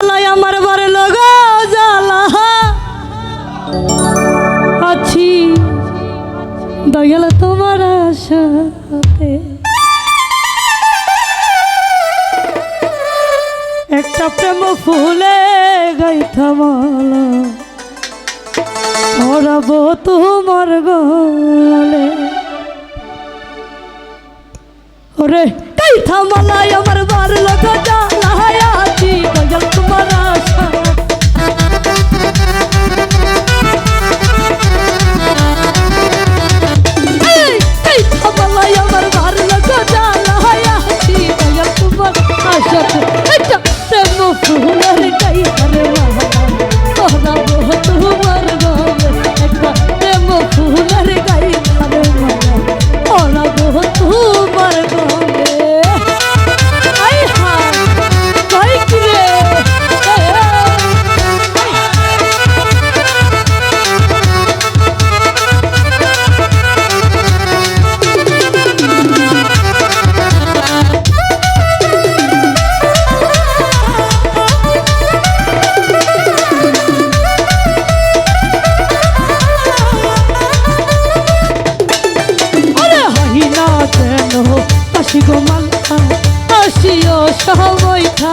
আমার বারে লগা জালা আছি। দয়াল তোমার আশাতে। একটা প্রেম ফুলে গাইতাম ধরাব তোমার গলে ওরে গাইতাম আমার বার লগা আসি গো মাল্লা আসিও সহবৈঠা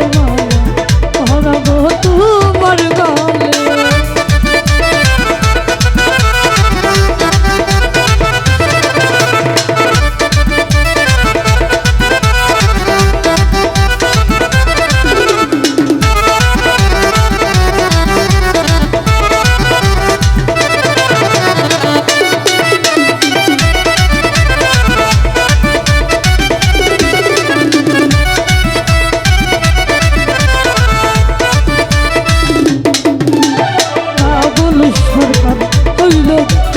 Oh. Boom.